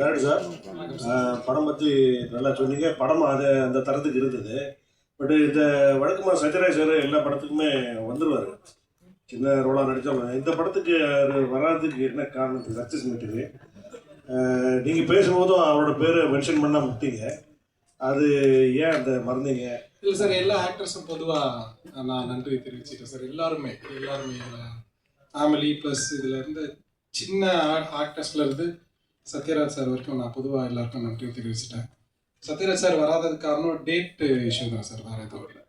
Correct sir. படம் பற்றி நல்லா சொன்னீங்க. படம் அது அந்த தரத்துக்கு இருந்தது. பட் இந்த வழக்கமாக சத்யராஜ் சார் எல்லா படத்துக்குமே வந்துடுவார் சின்ன ரோலாக நடித்தாலும் இந்த படத்துக்கு அவரு வராததுக்கு என்ன காரணம்? சக்ஸஸ் மீட்டுக்கு நீங்கள் பேசும்போதும் அவரோட பேரை மென்ஷன் பண்ணால் விட்டீங்க. அது ஏன் அந்த மறந்தீங்க? இல்லை சார் எல்லா ஆக்டர்ஸும் பொதுவாக நான் நன்றி தெரிவிச்சுட்டேன் சார். எல்லாருமே எல்லாருமே. ஃபேமிலி ப்ளஸ் இதில் இருந்து சின்ன ஆக்டர்ஸ்லேருந்து இருந்து சத்யராஜ் சார் வரைக்கும் நான் பொதுவாக எல்லாருக்கும் நன்றி தெரிவிச்சிட்டேன் சத்யராஜ் சார் வராததுக்கு காரணம் டேட் இஷ்யூ தான் சார் வேறு எதுவும் இல்லை.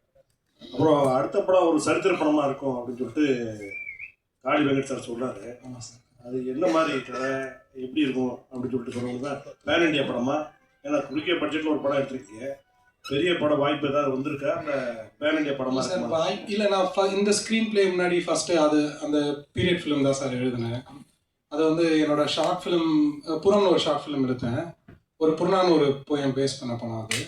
அப்புறம் அடுத்த படம் ஒரு சரித்திர படமாக இருக்கும் அப்படின்னு சொல்லிட்டு காளி வெங்கட் சார் சொல்றாரு. ஆமாம் சார். அது என்ன மாதிரி கதை எப்படி இருக்கும் அப்படின்னு சொல்லிட்டு சொல்லுவாங்க தான் பேன் இண்டியா படமா? ஏன்னா குறுக்கிய பட்ஜெட்டில் ஒரு படம் எடுத்திருக்கீங்க. பெரிய படம் வாய்ப்பு ஏதாவது வந்திருக்கா? அந்த பேன் இண்டியா படமா சார் இருக்குமா? வாய் இல்லை நான் இந்த ஸ்க்ரீன் ப்ளே முன்னாடி ஃபஸ்ட்டு அது அந்த பீரியட் ஃபிலிம் தான் சார் எழுதினேன். அது வந்து என்னோட ஷார்ட் ஃபிலிம் புறம்னு ஒரு ஷார்ட் ஃபிலிம் எடுத்தேன். ஒரு புறநான்னு ஒரு போயம் பேஸ் பண்ண போனோம் அது.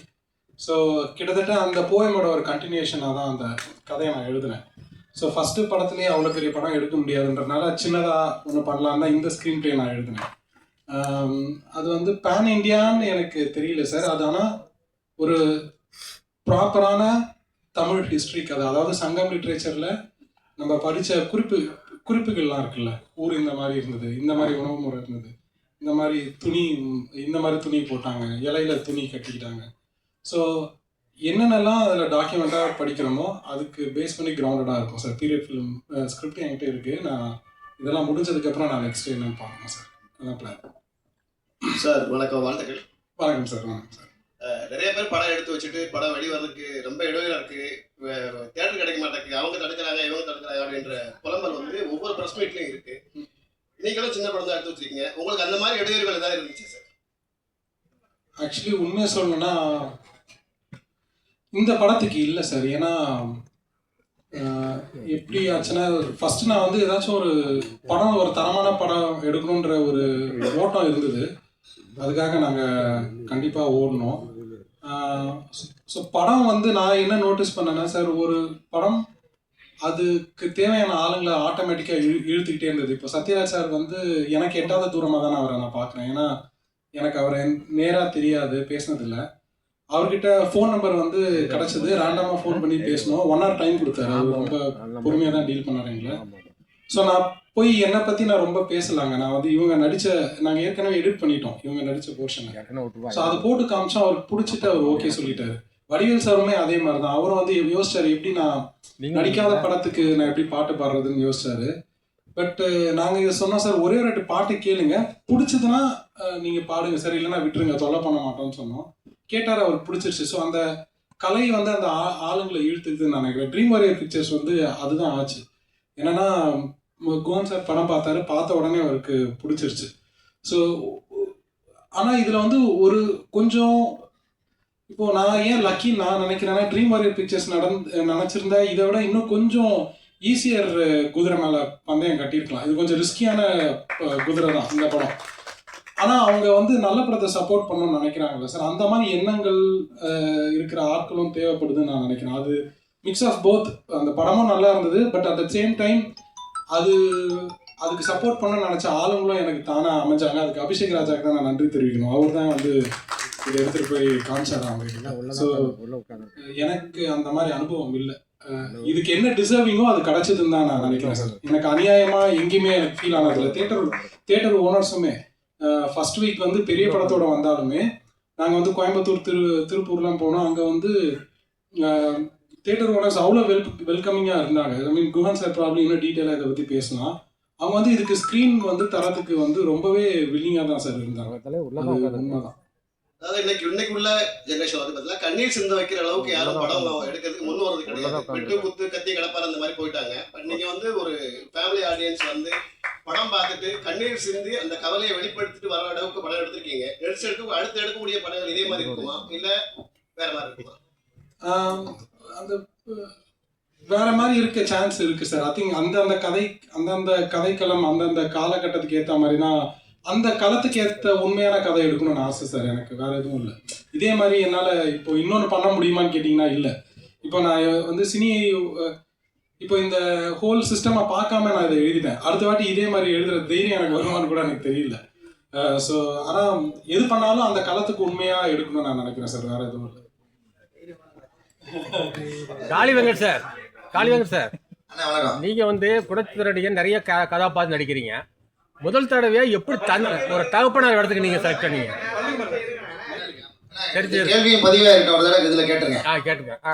ஸோ கிட்டத்தட்ட அந்த போயமோட ஒரு கண்டினியூஷனாக தான் அந்த கதையை நான் எழுதினேன். ஸோ ஃபஸ்ட்டு படத்துலேயே அவ்வளோ பெரிய படம் எடுக்க முடியாதுன்றனால சின்னதாக ஒன்று பண்ணலாம் தான் இந்த ஸ்க்ரீன் ப்ளே நான் எழுதினேன். Um, அது வந்து பேன் இண்டியான்னு எனக்கு தெரியல சார் அது ஆனால் ஒரு ப்ராப்பரான தமிழ் ஹிஸ்ட்ரி கதை. அதாவது சங்கம் லிட்ரேச்சரில் நம்ம படித்த குறிப்பு குறிப்புகள்லாம் இருக்குல்ல? ஊர் இந்த மாதிரி இருந்தது இந்த மாதிரி உணவு முறை இருந்தது இந்த மாதிரி துணி இந்த மாதிரி துணி போட்டாங்க இலையில துணி கட்டிக்கிட்டாங்க. ஸோ என்னென்னலாம் அதில் டாக்குமெண்ட்டாக படிக்கிறோமோ அதுக்கு பேஸ் பண்ணி கிரவுண்டடாக இருக்கும் சார் பீரியட் ஃபிலிம் ஸ்கிரிப்ட் என்கிட்ட இருக்குது நான் இதெல்லாம் முடிஞ்சதுக்கப்புறம் நான் நெக்ஸ்ட் என்னன்னு பார்க்கணும் சார் அதான் பிளான் சார் வணக்கம் வாழ்த்துக்கள். வணக்கம் சார் வணக்கம் சார் நிறைய பேர் படம் எடுத்து வச்சுட்டு படம் வெளிவரதுக்கு ரொம்ப இடையில இருக்கு. தேட்டர் கிடைக்க மாட்டேங்குது. அவங்க தடுக்கிறாங்க இவங்க தடுக்கிறாங்க அப்படின்ற புலம்பல் வந்து ஒவ்வொரு பிரஸ் மீட்லயும் இருக்கு. நீங்களும் சின்ன படம் தான் எடுத்து வச்சிருக்கீங்க. உங்களுக்கு அந்த மாதிரி இடையூறுகள் ஏதாவது இருந்துச்சு சார் ஆக்சுவலி உண்மையை சொல்லணும்னா இந்த படத்துக்கு இல்லை சார் ஏன்னா எப்படி ஆச்சுன்னா ஃபர்ஸ்ட் நான் வந்து ஏதாச்சும் ஒரு படம் ஒரு தரமான படம் எடுக்கணுன்ற ஒரு ஓட்டம் இருந்தது. அதுக்காக நாங்கள் கண்டிப்பாக ஓடணும். ஸோ படம் வந்து நான் என்ன நோட்டீஸ் பண்ணேன்னா சார் ஒரு படம் அதுக்கு தேவையான ஆளுங்களை ஆட்டோமேட்டிக்காக இழு இழுத்துக்கிட்டே இருந்தது. இப்போ சத்யராஜ் சார் வந்து எனக்கு எட்டாத தூரமாக தான் அவரை நான் பார்க்குறேன். ஏன்னா எனக்கு அவரை நேராக தெரியாது பேசினதில்ல. அவர்கிட்ட ஃபோன் நம்பர் வந்து கிடச்சிது. ரேண்டமாக ஃபோன் பண்ணி பேசணும். ஒன் ஹவர் டைம் கொடுத்தாரு. ரொம்ப பொறுமையாக தான் டீல் பண்ணாரு எங்களை. ஸோ நான் போய் என்னை பற்றி நான் ரொம்ப பேசலாங்க. நான் வந்து இவங்க நடித்த நாங்கள் ஏற்கனவே எடிட் பண்ணிட்டோம். இவங்க நடித்த போர்ஷனை ஸோ அதை போட்டு காமிச்சா அவருக்கு பிடிச்சிட்டு அவர் ஓகே சொல்லிட்டாரு. வடிவேல் சாருமே அதே மாதிரி தான் அவரும் வந்து யோசிச்சாரு எப்படி நான் நடிக்காத படத்துக்கு நான் எப்படி பாட்டு பாடுறதுன்னு யோசிச்சாரு. பட் நாங்கள் சொன்னோம் சார் ஒரே ஒரு பாட்டு கேளுங்க. பிடிச்சதுன்னா அஹ், நீங்க பாடுங்க. சார் இல்லைன்னா விட்டுருங்க. தொல்லை பண்ண மாட்டோம்னு சொன்னோம். கேட்டார் அவருக்கு பிடிச்சிருச்சு. ஸோ அந்த கலை வந்து அந்த ஆளுங்களை இழுத்துக்குதுன்னு நான் நினைக்கிறேன். ட்ரீம் வாரியர் பிக்சர்ஸ் வந்து அதுதான் ஆச்சு. என்னன்னா கோன் சார் படம் பார்த்தாரு. பார்த்த உடனே அவருக்கு பிடிச்சிருச்சு. ஸோ ஆனால் இதில் வந்து ஒரு கொஞ்சம் இப்போ நான் ஏன் லக்கி நான் நினைக்கிறேன்னா ட்ரீம் வாரியர் பிக்சர்ஸ் நடந்து நினச்சிருந்தா இதை விட இன்னும் கொஞ்சம் ஈஸியர் குதிரை மேலே பந்தயம் கட்டியிருக்கலாம். இது கொஞ்சம் ரிஸ்கியான குதிரை தான் இந்த படம். ஆனால் அவங்க வந்து நல்ல படத்தை சப்போர்ட் பண்ணணும்னு நினைக்கிறாங்கல்ல சார். அந்த மாதிரி எண்ணங்கள் இருக்கிற ஆட்களும் தேவைப்படுதுன்னு நான் நினைக்கிறேன். அது மிக்ஸ் ஆஃப் போத் அந்த படமும் நல்லா இருந்தது but at the same time அது அதுக்கு சப்போர்ட் பண்ண நினச்ச ஆளுங்களும் எனக்கு தானாக அமைஞ்சாங்க. அதுக்கு அபிஷேக் ராஜாக்கு தான் நான் நன்றி தெரிவிக்கணும். அவர் தான் வந்து இதை எடுத்துகிட்டு போய் காமிச்சாரு அவங்க ஸோ எனக்கு அந்த மாதிரி அனுபவம் இல்லை. இதுக்கு என்ன டிசர்விங்கோ அது கிடைச்சதுன்னு தான் நான் நினைக்கிறேன். சார் எனக்கு அநியாயமா எங்கேயுமே எனக்கு ஃபீல் ஆனதில்லை தேட்டர் தேட்டர் ஓனர்ஸுமே ஃபர்ஸ்ட் வீக் வந்து பெரிய படத்தோட வந்தாலுமே நாங்கள் வந்து கோயம்புத்தூர் திரு திருப்பூர்லாம் போனோம். அங்கே வந்து தேட்டர் ஓனர்ஸ் அவ்வளோ வெல் வெல்கமிங்காக இருந்தாங்க. I mean Guhan sir problem இன்னும் டீட்டெயிலாக இதை பற்றி பேசலாம். அவங்க வந்து இதுக்கு ஸ்க்ரீன் வந்து தரத்துக்கு வந்து ரொம்பவே வில்லிங்காக தான் சார் இருந்தாங்க. உண்மைதான் அதாவது இன்னைக்கு இன்னைக்கு உள்ள ஜெனரேஷன் வந்து பார்த்தீங்கன்னா கண்ணீர் சிந்த வைக்கிற அளவுக்கு யாரும் படம் எடுக்கிறதுக்கு முன் வரது கிடையாது. வெட்டு குத்து கத்தி கடப்பார் அந்த மாதிரி போயிட்டாங்க. பட் நீங்க வந்து ஒரு ஃபேமிலி ஆடியன்ஸ் வந்து படம் பார்த்துட்டு கண்ணீர் சிந்தி அந்த கவலையை வெளிப்படுத்திட்டு வர அளவுக்கு படம் எடுத்திருக்கீங்க. நெக்ஸ்ட் எடுக்க அடுத்து எடுக்கக்கூடிய படங்கள் இதே மாதிரி இருக்குமா? இல்ல வேற மாதிரி இருக்குமா? அந்த வேற மாதிரி இருக்க சான்ஸ் இருக்கு சார் ஐ திங்க் அந்த அந்த கதை அந்தந்த கதைக்களம் அந்தந்த காலகட்டத்துக்கு ஏற்ற மாதிரி தான் அந்த காலத்துக்கு ஏற்ற உண்மையான கதை எடுக்கணும்னு ஆசை சார் எனக்கு வேற எதுவும் இல்லை. இதே மாதிரி என்னால் இப்போ இன்னொன்று பண்ண முடியுமான்னு கேட்டிங்கன்னா இல்லை. இப்போ நான் வந்து சினி இப்போ இந்த ஹோல் சிஸ்டமை பார்க்காம நான் இதை எழுதிட்டேன். அடுத்த வாட்டி இதே மாதிரி எழுதுற தைரியம் எனக்கு வருமான்னு கூட எனக்கு தெரியல. ஸோ ஆனால் எது பண்ணாலும் அந்த காலத்துக்கு உண்மையாக எடுக்கணும்னு நான் நினைக்கிறேன் சார் வேற எதுவும் இல்லை. காளி வெங்கட் சார். காளி வெங்கட் சார். நீங்க வந்து புரட்சித்துறைய நிறைய கதாபாத்திரம் நடிக்கிறீங்க. முதல் தடவையா எப்படி தன் ஒரு தகப்பனார் இடத்துக்கு நீங்க செலக்ட் பண்ணீங்க? சரி, இந்த சரி. கேள்வியும் பதிவா இருக்க ஒரு தடவை இதுல கேட்டுருங்க. ஆ கேட்டுங்க. ஆ.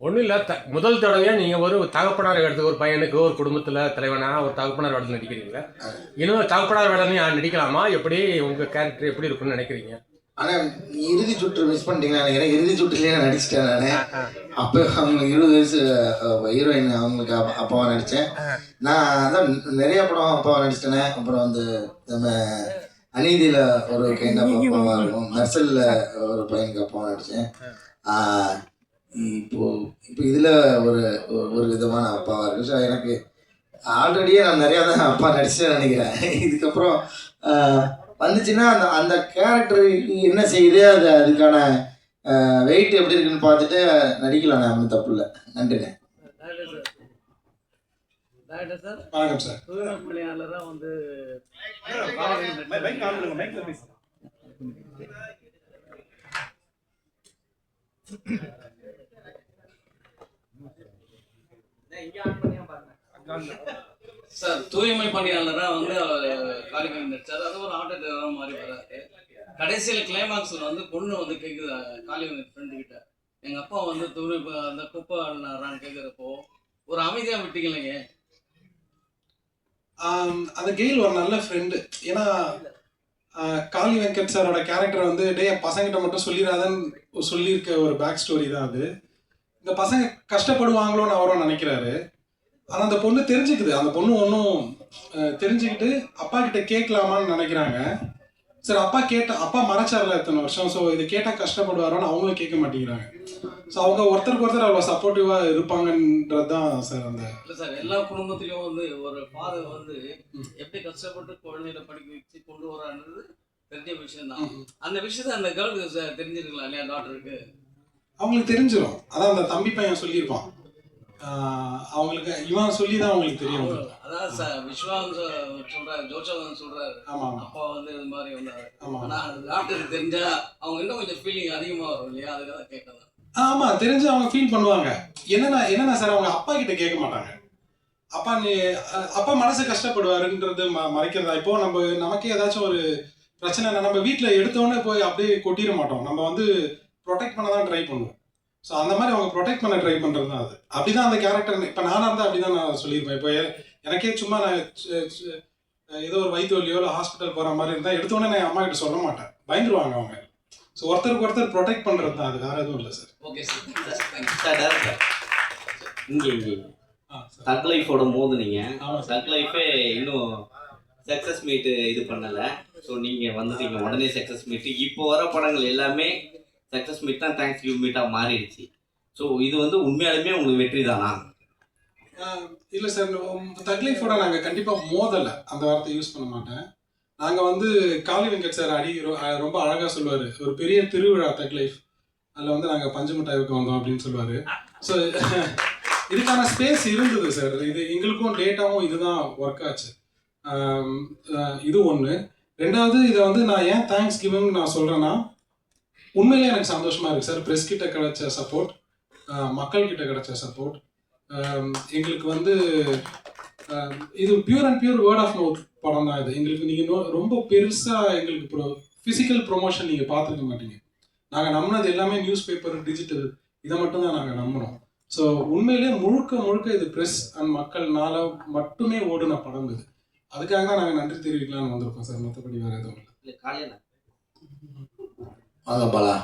ஒன்றும் இல்லை த முதல் தடவையா நீங்க ஒரு தகப்பனார் இடத்துக்கு ஒரு பையனுக்கு ஒரு குடும்பத்துல தலைவனா ஒரு தகப்பனார் இடத்துல நடிக்கிறீங்க இன்னும் தகப்பனார் இடம் நடிக்கலாமா? எப்படி உங்க கேரக்டர் எப்படி இருக்கும்னு நினைக்கிறீங்க? ஆனா இறுதி சுற்று மிஸ் பண்ணிட்டீங்களா? நினைக்கிறேன் இறுதி சுற்றுலயே நான் நடிச்சிட்டேன் நானு. அப்போ அவங்களுக்கு இருபது வயசு ஹீரோயின் அவங்களுக்கு அப்பா- அப்பாவா நடிச்சேன். நான் அதான் நிறைய படம் அப்பாவா நடிச்சிட்டேனே. அப்புறம் வந்து நம்ம அநீதியில ஒரு கைண்ட் ஆஃப் அப்பாவா இருக்கும். மெர்சல்ல ஒரு பையனுக்கு அப்பாவா நடிச்சேன். ஆஹ் இப்போ இப்போ இதுல ஒரு ஒரு- ஒரு விதமான அப்பாவா இருக்கு. ஸோ எனக்கு ஆல்ரெடியே நான் நிறையா தான் அப்பா நடிச்சேன்னு நினைக்கிறேன். இதுக்கப்புறம் ஆஹ் வந்துச்சுன்னா அந்த அந்த கேரக்டர் என்ன செய்யுது? அது அதுக்கான வெயிட் எப்படி இருக்குன்னு பார்த்துட்டு நடிக்கலாம். நான் ஒன்றும் தப்பு இல்லை. நன்றிண்ணே சார் வணக்கம் சார் தூய்மை பணியாளராக வந்து சார் தூய்மை பணியாளராக வந்து அவர் காளிமணி நடிச்சார் அது ஒரு ஆட்டோ டிரைவராக மாறி வராரு கடைசியில் கிளைமாக்ஸில் வந்து பொண்ணு வந்து கேட்குது காளிமணி ஃப்ரெண்டு கிட்ட. எங்கள் அப்பா வந்து தூய்மை அந்த குப்பை அண்ணாரான்னு கேட்குறப்போ ஒரு அமைதியாக விட்டீங்களேங்க? அந்த கெயில் ஒரு நல்ல ஃப்ரெண்டு ஏன்னா காளி வெங்கட் சாரோட கேரக்டர் வந்து டே என் பசங்கிட்ட மட்டும் சொல்லிடாதன்னு சொல்லியிருக்க ஒரு பேக் ஸ்டோரி தான் அது. இந்த பசங்க கஷ்டப்படுவாங்களோன்னு அவரும் நினைக்கிறாரு. ஆனால் அந்த பொண்ணு தெரிஞ்சுக்குது. அந்த பொண்ணு ஒன்றும் தெரிஞ்சுக்கிட்டு அப்பா கிட்ட கேட்கலாமான்னு நினைக்கிறாங்க. சரி அப்பா கேட்ட அப்பா மறைச்சார்ல இத்தனை வருஷம். ஸோ இது கேட்டால் கஷ்டப்படுவாரோன்னு அவங்களும் கேட்க மாட்டேங்கிறாங்க. ஸோ அவங்க ஒருத்தருக்கு ஒருத்தர் அவ்வளோ சப்போர்ட்டிவாக இருப்பாங்கன்றது தான் சார் அந்த இல்லை சார் எல்லா குடும்பத்திலையும் வந்து ஒரு ஃபாதர் வந்து எப்படி கஷ்டப்பட்டு குழந்தைகளை படிக்க வச்சு கொண்டு வரான்றது தெரிஞ்ச விஷயம் தான் அந்த விஷயத்த அந்த கேர்ளுக்கு தெரிஞ்சிருக்கலாம் இல்லையா டாக்டருக்கு அவங்களுக்கு தெரிஞ்சிடும் அதான் அந்த தம்பி பையன் சொல்லியிருப்பான். அவங்களுக்கு இவன் சொல்லி தான் அவங்களுக்கு தெரியும். அதான் சார் விஸ்வான் சொல்றாரு ஜோசவன் சொல்றாரு. ஆமா அப்பா வந்து இது மாதிரி வந்தாரு. ஆமா ஆனா டாக்டருக்கு தெரிஞ்சா அவங்க இன்னும் கொஞ்சம் ஃபீலிங் அதிகமா வரும் இல்லையா? அதுக்காக கேட்கலாம் ஆமா தெரிஞ்சு அவங்க ஃபீல் பண்ணுவாங்க. என்னன்னா என்னன்னா சார் அவங்க அப்பா கிட்ட கேட்க மாட்டாங்க. அப்பா நீ அப்பா மனசு கஷ்டப்படுவாருன்றது ம மறைக்கிறதா? இப்போ நம்ம நமக்கே ஏதாச்சும் ஒரு பிரச்சனை நம்ம வீட்டில் எடுத்தோடனே போய் அப்படியே கொட்டிட மாட்டோம். நம்ம வந்து ப்ரொடெக்ட் பண்ண தான் ட்ரை பண்ணுவோம். ஸோ அந்த மாதிரி அவங்க ப்ரொடெக்ட் பண்ண ட்ரை பண்ணுறது தான் அது. அப்படிதான் அந்த கேரக்டர் இப்போ நானாக இருந்தால் அப்படி தான் நான் சொல்லியிருப்பேன். இப்போ எனக்கே சும்மா நான் ஏதோ ஒரு வலியோ இல்லை ஹாஸ்பிட்டல் போகிற மாதிரி இருந்தால் எடுத்தோடனே நான் என் அம்மா கிட்ட சொல்ல மாட்டேன். பயந்துருவாங்க அவங்க. ஸோ ஒருத்தருக்கு ஒருத்தர் ப்ரொடெக்ட் பண்ணுறது தான். அது வேற எதுவும் இல்லை சார் ஓகே சார் டேரக்டர் இங்கே இங்கே தக் லைஃபோட மோதுனீங்க. தக் லைஃபே இன்னும் சக்ஸஸ் மீட்டு இது பண்ணலை. ஸோ நீங்கள் வந்துட்டீங்க. உடனே சக்ஸஸ் மீட்டு இப்போ வர படங்கள் எல்லாமே சக்ஸஸ் மீட் தான் தேங்க்ஸ் கிவ் மீட்டாக மாறிடுச்சு. ஸோ இது வந்து உண்மையாலுமே உங்களுக்கு வெற்றி தானா? இல்லை சார் தக்லீஃபோட நாங்கள் கண்டிப்பாக மோதலை. அந்த வார்த்தை யூஸ் பண்ண மாட்டேன். நாங்கள் வந்து காளி வெங்கட் சார் அடி ரொம்ப அழகாக சொல்லுவார். ஒரு பெரிய திருவிழா தக்லைஃப் அதில் வந்து நாங்கள் பஞ்சமுட்டாய்க்கு வந்தோம் அப்படின்னு சொல்லுவார். ஸோ இதுக்கான ஸ்பேஸ் இருந்தது சார் இது எங்களுக்கும் டேட்டாவும் இதுதான் ஒர்க் ஆச்சு. இது ஒன்று ரெண்டாவது இதை வந்து நான் ஏன் தேங்க்ஸ் கிவிங் நான் சொல்கிறேன்னா உண்மையிலே எனக்கு சந்தோஷமாக இருக்குது சார். ப்ரெஸ் கிட்ட கிடைச்ச சப்போர்ட் மக்கள் கிட்ட கிடைச்ச சப்போர்ட் எங்களுக்கு வந்து இது pure and pure word of mouth படம் தான் இது. எங்களுக்கு நீங்கள் ரொம்ப பெருசாக எங்களுக்கு ப்ரோ ஃபிசிக்கல் ப்ரொமோஷன் நீங்கள் பார்த்துருக்க மாட்டீங்க. நாங்கள் நம்பினது எல்லாமே நியூஸ் பேப்பர் டிஜிட்டல் இதை மட்டும் தான் நாங்கள் நம்பினோம் ஸோ உண்மையிலே முழுக்க முழுக்க இது ப்ரெஸ் அண்ட் மக்கள்னால மட்டுமே ஓடுன படம் இது. அதுக்காக தான் நாங்கள் நன்றி தெரிவிக்கலாம்னு வந்திருக்கோம் சார். மற்றபடி வேறு எதுவும் இல்லை. இல்லை காலையில். வாங்க பாலா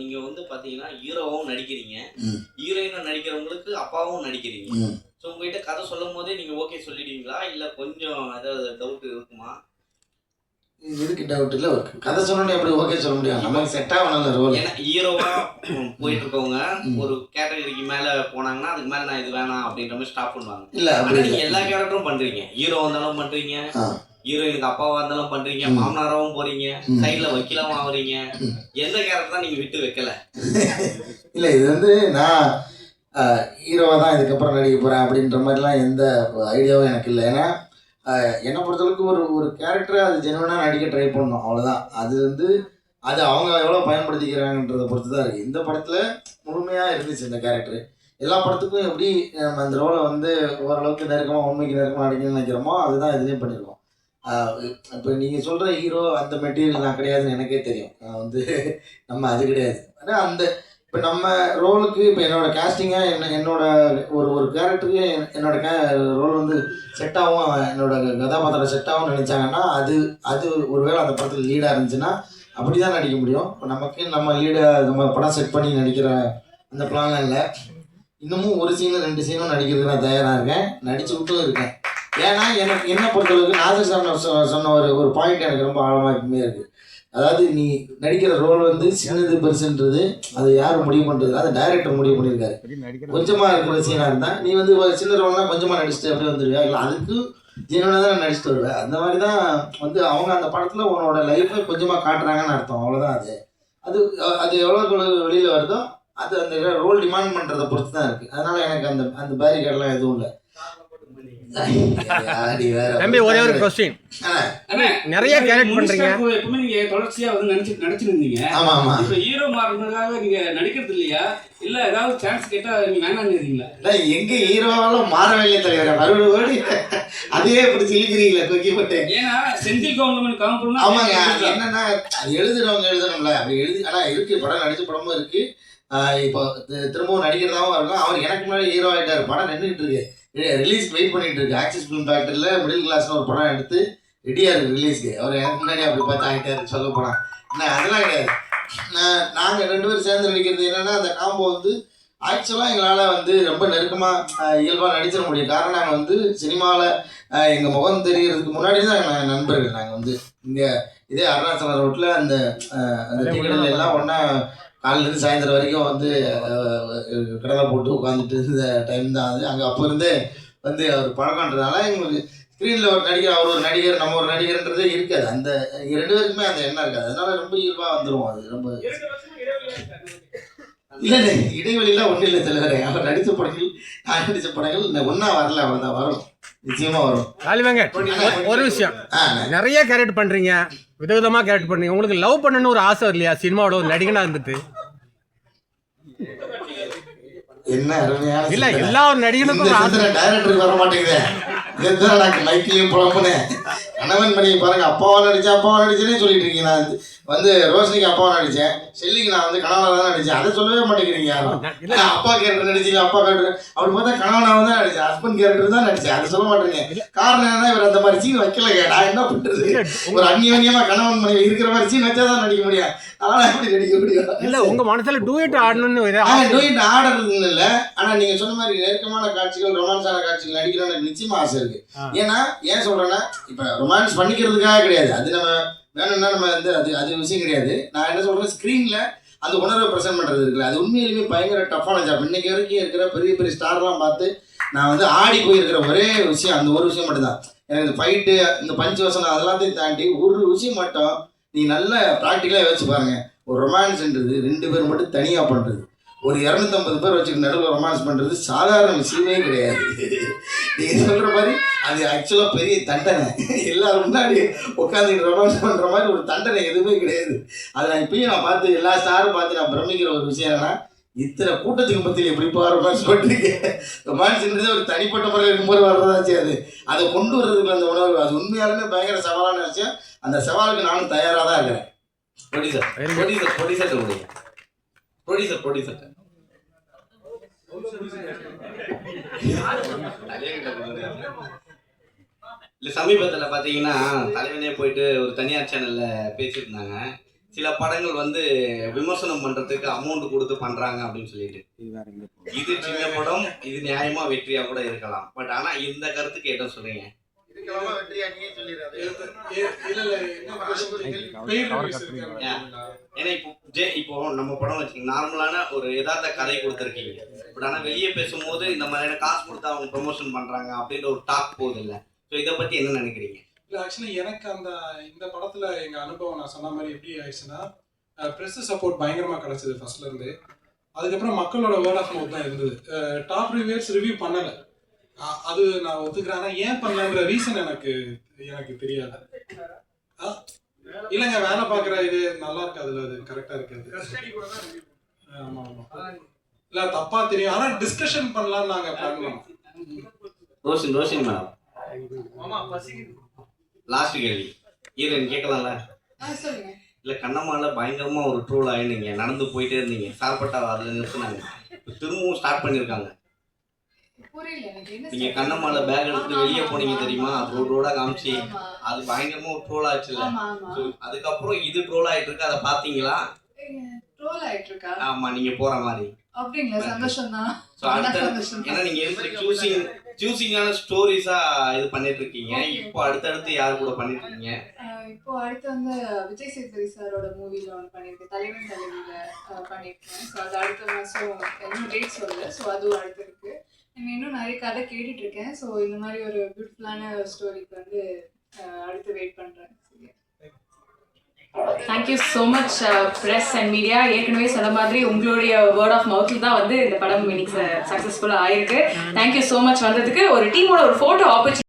நீங்கள் வந்து பார்த்தீங்கன்னா ஹீரோவும் நடிக்கிறீங்க. ம். ஹீரோயினாக நடிக்கிறவங்களுக்கு அப்பாவும் நடிக்கிறீங்க. ஸோ உங்ககிட்ட கதை சொல்லும் போதே நீங்கள் ஓகே சொல்லிடுவீங்களா? இல்லை கொஞ்சம் ஏதாவது டவுட் இருக்குமா? எதுக்கு டவுட் இல்லை ஒரு கதை சொல்லணும் எப்படி ஓகே சொல்ல முடியும்? நமக்கு செட் ஆகணும் ரோல் ஏன்னா ஹீரோவா போயிட்டு இருக்கவங்க. ஒரு கேட்டகரிக்கு மேல போனாங்கன்னா அதுக்கு மேல நான் இது வேணாம் அப்படின்ற மாதிரி ஸ்டாப் பண்ணுவாங்க. இல்லை அப்படி நீங்க எல்லா கேரக்டரும் பண்றீங்க. ஹீரோ வந்தாலும் பண்றீங்க. ஹீரோயினுக்கு அப்பாவா இருந்தாலும் பண்றீங்க. மாமனாராவும் போறீங்க. சைடுல வக்கீலாவும் ஆவறீங்க. ம். எந்த கேரக்டர் தான் நீங்க விட்டு வைக்கல? இல்லை இது வந்து நான் ஹீரோவாக தான் இதுக்கப்புறம் நடிக்க போகிறேன் அப்படின்ற மாதிரிலாம் எந்த ஐடியாவும் எனக்கு இல்லை. ஏன்னா என்னை பொறுத்தளவுக்கு ஒரு ஒரு கேரக்டரை அது ஜெனுவனாக நடிக்க ட்ரை பண்ணணும். அவ்வளோதான் அது வந்து அது அவங்க எவ்வளோ பயன்படுத்திக்கிறாங்கன்றதை பொறுத்து தான் இருக்குது இந்த படத்தில் முழுமையாக இருந்துச்சு இந்த கேரக்டர் எல்லா படத்துக்கும் எப்படி நம்ம அந்த ரோலை வந்து ஓரளவுக்கு நெருக்கமாக உண்மைக்கு நெருக்கமாக நடிக்கணும்னு நினைக்கிறோமோ அதுதான் இதுலேயும் பண்ணியிருக்கோம் இப்போ நீங்கள் சொல்கிற ஹீரோ அந்த மெட்டீரியல் நான் கிடையாதுன்னு எனக்கே தெரியும். நான் வந்து நம்ம அது கிடையாது. ஆனால் அந்த இப்போ நம்ம ரோலுக்கு இப்போ என்னோட கேஸ்டிங்காக என்ன என்னோட ஒரு ஒரு கேரக்டருக்கு என்னோட கே ரோல் வந்து செட் ஆகும் என்னோட கதாபாத்திரம் செட் ஆகும்னு நினச்சாங்கன்னா அது அது ஒருவேளை அந்த படத்தில் லீடாக இருந்துச்சுன்னா அப்படி தான் நடிக்க முடியும். இப்போ நமக்கு நம்ம லீடாக நம்ம படம் செட் பண்ணி நடிக்கிற அந்த பிளான்லாம் இல்லை. இன்னமும் ஒரு சீனு ரெண்டு சீனும் நடிக்கிறதுக்கு நான் தயாராக இருக்கேன். நடிச்சு விட்டும் இருக்கேன். ஏன்னா எனக்கு என்ன பொறுத்தளவுக்கு நாசர் சார் சொ- சொன்ன ஒரு ஒரு பாயிண்ட் எனக்கு ரொம்ப ஆழமாக எப்பவுமே இருக்குது அதாவது நீ நடிக்கிற ரோல் வந்து சின்னது பெருசுன்றது அது யார் முடிவு பண்ணுறது அது டைரக்டர் முடிவு பண்ணியிருக்காரு கொஞ்சமாக இருக்கிற சீனாக இருந்தால் நீ வந்து ஒரு சின்ன ரோல்னா கொஞ்சமாக நடிச்சுட்டு அப்படியே வந்துடுவியா இல்லை அதுக்கு ஜீவனாக தான் நடிச்சுட்டு வருவேன் அந்த மாதிரி தான் வந்து அவங்க அந்த படத்தில் உன்னோட லைஃப்பை கொஞ்சமாக காட்டுறாங்கன்னு அர்த்தம். அவ்வளோதான் அது. அது அது எவ்வளோ வெளியில் வருதோ அது அந்த ரோல் டிமாண்ட் பண்ணுறதை பொறுத்து தான் இருக்குது அதனால எனக்கு அந்த அந்த பேரிகேட்லாம் எதுவும் இல்லை. தம்பி ஒரே ஒரு கொஸ்டின் அண்ணே, நிறைய கேரக்ட் பண்றீங்க. எப்பவுமே நீங்க தொடர்ச்சியா வந்து நடிச்சு நடிச்சிருந்தீங்க. ஆமாம் ஆமாம் இப்ப ஹீரோ மாறினதுக்காக நீங்க நடிக்கிறது இல்லையா? இல்ல ஏதாவது சான்ஸ் கேட்டா நீங்க வேணாம்னு இல்லை எங்க ஹீரோவாலும் மாறவே இல்லை தலைவரை. மறுபடியும் அதே இப்படி சொல்லிக்கிறீங்களே தூக்கி போட்டு. ஏன்னா செந்தில் கவர்மெண்ட் காம்பவுண்ட் ஆமாங்க. என்னன்னா அது எழுதுறவங்க எழுதணும்ல. அப்படி எழுதி ஆனால் இருக்கு படம் நடிச்ச படமும் இருக்கு. இப்போ திரும்பவும் நடிக்கிறதாவும் இருக்கும் அவர் எனக்கு முன்னாடி ஹீரோ ஆகிட்டார் படம் நின்றுட்டு இருக்கு. ரிலீஸ் வெயிட் பண்ணிட்டு இருக்கு. ஆக்சிஸ் ஃபிலிம் ஃபேக்டரியில் மிடில் கிளாஸ்னு ஒரு படம் எடுத்து ரெடியாக இருக்கு ரிலீஸ்க்கு அவர் எனக்கு முன்னாடி அப்படி பார்த்து ஆகிட்டாரு சொல்ல போனால் என்ன அதெல்லாம் கிடையாது. நான் நாங்கள் ரெண்டு பேரும் சேர்ந்து நடிக்கிறது என்னன்னா அந்த காம்போ வந்து ஆக்சுவலாக எங்களால் வந்து ரொம்ப நெருக்கமாக இயல்பாக நடிச்சிட முடியும். காரணம் நாங்கள் வந்து சினிமாவில் எங்கள் முகம் தெரியறதுக்கு முன்னாடி தான் நாங்கள் நண்பர்கள். நாங்கள் வந்து இங்கே இதே அருணாச்சலம் ரோட்டில் அந்த அந்த டீக்கடையில் எல்லாம் ஒன்றா காலையிலேருந்து சாயந்தரம் வரைக்கும் வந்து கடலை போட்டு உட்காந்துட்டு இருந்த டைம் தான் அது. அங்கே அப்போ இருந்தே வந்து அவர் பழக்கன்றதுனால எங்களுக்கு ஸ்க்ரீனில் ஒரு நடிகர் அவர் ஒரு நடிகர் நம்ம ஒரு நடிகர்ன்றதே இருக்காது. அந்த ரெண்டு பேருக்குமே அந்த எண்ணம் இருக்காது. அதனால ரொம்ப இயல்பாக வந்துடும் அது. ரொம்ப இல்லை இல்லை இடைவெளியெல்லாம் ஒன்றும் இல்லை தலைவரே அவர் நடித்த படங்கள் நான் நடித்த படங்கள் ஒன்றா வரல அவ்வளோதான் வரும். நிச்சயமாக வரும். ஒரு- ஒரு விஷயம். ஆ நிறைய கேரக்டர் பண்றீங்க. விதவிதமா கேரக்டர் பண்றீங்க உங்களுக்கு லவ் பண்ணணும்னு ஒரு ஆசை இல்லையா சினிமாவோட ஒரு நடிகனா இருந்துட்டு. இல்ல. எல்லா நடிகனுக்கும் வர மாட்டேங்குது கணவன் மனைவி பாருங்க அப்பாவா நடிச்சேன் அப்பாவா நடிச்சேனே சொல்லிட்டு இருக்கீங்க. நான் வந்து- ரோஷனிக்கு அப்பாவா நடிச்சேன். செல்லிக்கு நான் வந்து கணவனாக தான் நடிச்சேன். அதை சொல்லவே மாட்டேங்கிறீங்க யாரும். அப்பா கேரக்டர் நடிச்சீங்க அப்பா கேரக்டர் அப்படி பார்த்தா கணவனாக தான் நடிச்சேன். ஹஸ்பண்ட் கேரக்டர் தான் நடிச்சேன். அதை சொல்ல மாட்டேங்க. காரணம் என்னன்னா இவர் அந்த மாதிரி சீன் வைக்கலங்க. நான் என்ன இல்ல, ஒரு அந்நியோன்யமா கணவன் மனைவி இருக்கிற மாதிரி சீன் வச்சா தான் நடிக்க முடியும். நானும் எப்படி நடிக்க முடியும்? இல்ல உங்க மனசுல டூயட் ஆடணும்னு ஆ டூயிட் ஆடுறதுன்னு இல்லை. ஆனால் நீங்கள் சொன்ன மாதிரி நெருக்கமான காட்சிகள் ரொமான்ஸான காட்சிகள் நடிக்கணும்னு எனக்கு நிச்சயமா ஆசை இருக்கு. ஆ. ஏன்னா ஏன் சொல்றேன்னா இப்போ ரொமான்ஸ் பண்ணிக்கிறதுக்காக கிடையாது. அது நம்ம வேணும்னா நம்ம வந்து அது அது விஷயம் கிடையாது. நான் என்ன சொல்கிறேன் ஸ்க்ரீனில் அந்த உணர்வை ப்ரெசென்ட் பண்ணுறது இருக்குல்ல அது உண்மையிலுமே பயங்கர டஃப்பான ஜாப் இன்னைக்கு வரைக்கும் இருக்கிற பெரிய பெரிய ஸ்டார்லாம் பார்த்து நான் வந்து ஆடி போயிருக்கிற ஒரே விஷயம் அந்த ஒரு விஷயம் மட்டும்தான். எனக்கு இந்த ஃபைட்டு இந்த பஞ்சு வசனம் அதெல்லாத்தையும் தாண்டி ஒரு விஷயம் மட்டும் நீ நல்ல ப்ராக்டிக்கலாக யோசிச்சு பாருங்க. ஒரு ரொமான்ஸ்ன்றது ரெண்டு பேர் மட்டும் தனியாக பண்ணுறது ஒரு இரநூத்தம்பது பேர் வச்சுட்டு நடுவில் ரொமான்ஸ் பண்ணுறது சாதாரண விஷயமே கிடையாது. நீங்கள் சொல்கிற மாதிரி அது ஆக்சுவலாக பெரிய தண்டனை. எல்லாரும் முன்னாடி உட்காந்துட்டு ரொமான்ஸ் பண்ணுற மாதிரி ஒரு தண்டனை எதுவுமே கிடையாது. அதை நான் இப்பயும் நான் பார்த்து எல்லா ஸ்டாரும் பார்த்து நான் பிரமிக்கிற ஒரு விஷயம் என்னன்னா இத்தனை கூட்டத்துக்கு மத்தியில் எப்படிப்பா ரொமான்ஸ் பண்ணுறீங்க ரொமான்ஸ்ன்றது ஒரு தனிப்பட்ட முறையில் இருக்கும்போது வர்றதாச்சு அது அதை கொண்டு வர்றதுக்கு அந்த உணர்வு அது உண்மையாலுமே பயங்கர சவாலான விஷயம். அந்த சவாலுக்கு நானும் தயாராக தான் இருக்கிறேன். Producer Very producer producer producer producer இல்ல சமீபத்துல பாத்தீங்கன்னா தலைவனே போயிட்டு ஒரு தனியார் சேனல்ல பேசியிருந்தாங்க சில படங்கள் வந்து விமர்சனம் பண்றதுக்கு அமௌண்ட் கொடுத்து பண்றாங்க அப்படின்னு சொல்லிட்டு. இது சின்ன படம் இது நியாயமா வெற்றியா கூட இருக்கலாம். பட் ஆனா இந்த கருத்துக்கு என்ன சொல்றீங்க ஏன்னா இப்போ ஜே இப்போ நம்ம படம் வச்சுக்கோங்க. நார்மலான ஒரு யதார்த்த கதை கொடுத்துருக்கீங்க. பட் ஆனால் வெளியே பேசும்போது இந்த மாதிரியான காசு கொடுத்து அவங்க ப்ரொமோஷன் பண்றாங்க அப்படின்ற ஒரு டாக் போகுது இல்லை. ஸோ இதை பத்தி என்ன நினைக்கிறீங்க? இல்லை ஆக்சுவலி எனக்கு அந்த இந்த படத்துல எங்க அனுபவம் நான் சொன்ன மாதிரி எப்படி ஆயிடுச்சுன்னா ப்ரெஸ் சப்போர்ட் பயங்கரமா கிடைச்சது ஃபர்ஸ்ட்ல இருந்து. அதுக்கப்புறம் மக்களோட வேர்ட் ஆஃப் மவுத் தான் இருந்தது. டாப் ரிவ்யூஸ் ரிவ்யூ பண்ணல. அது நான் ஒத்துக்கிறேன். ஆனா ஏன் பண்ணலன்ற ரீசன் எனக்கு எனக்கு தெரியாது. ஆ, இல்லைங்க வேலை பார்க்குற இது நல்லா இருக்காதுல்ல அது கரெக்டாக இருக்காது. ஆமா ஆமா. இல்ல தப்பா தெரியும். ஆனா டிஸ்கஷன் பண்ணலாம் நாங்க பிளான் பண்ணோம். ரோஷன் ரோஷினி மேடம். லாஸ்ட் கேள்வி. ஹீரோயின் கேட்கலாம்ல? சொல்லுங்க. இல்ல கண்ணம்மால பயங்கரமா ஒரு ட்ரோல் ஆயினீங்க. நடந்து போயிட்டே இருந்தீங்க. சார்பட்டா அதுல நிறுத்தினாங்க. இப்ப திரும்பவும் ஸ்டார்ட் பண்ணிருக்காங்க. நீங்க? கண்ணம்மால பேக் எடுத்து வெளியே போனீங்க தெரியுமா? ரோட் ரோடா காமிச்சு. அது பயங்கரமா ட்ரோல் ஆச்சுல்ல அதுக்கப்புறம் இது ட்ரோல் ஆயிட்டு இருக்கு அதை பாத்தீங்களா ட்ரோல் ஆயிட்டு இருக்கா ஆமா நீங்க போற மாதிரி. அப்படிங்களா? சந்தோஷம். தான் ஏன்னா நீங்க இருக்கிற சூசிங் சூசிங்கான ஸ்டோரிஸா இது பண்ணிட்டு இருக்கீங்க. இப்போ அடுத்தடுத்து யார் கூட பண்ணிட்டு இருக்கீங்க இப்போ அடுத்து வந்து விஜய் சேதுபதி சாரோட மூவில ஒன்று பண்ணியிருக்கேன். தலைவன் தலைவியில பண்ணியிருக்கேன். ஸோ அது அடுத்த மாதம் இன்னும் டேட் சொல்லல. ஸோ அதுவும் அடுத்து இருக்கு. And இன்னும் நிறைய கதை கேட்டுட்டு இருக்கேன் ஸோ இந்த மாதிரி ஒரு பியூட்டிஃபுல்லான ஸ்டோரிக்கு வந்து அடுத்து வெயிட் பண்றேன். Thank you so much press and media ஏற்கனவே சொன்ன மாதிரி உங்களுடைய வேர்ட் ஆஃப் மவுத்தில் தான் வந்து இந்த படம் இன்னைக்கு சக்ஸஸ்ஃபுல்லாக ஆயிருக்கு. தேங்க்யூ ஸோ மச் வந்ததுக்கு. ஒரு டீமோட ஒரு ஃபோட்டோ ஆப்பர்ச்சுனிட்டி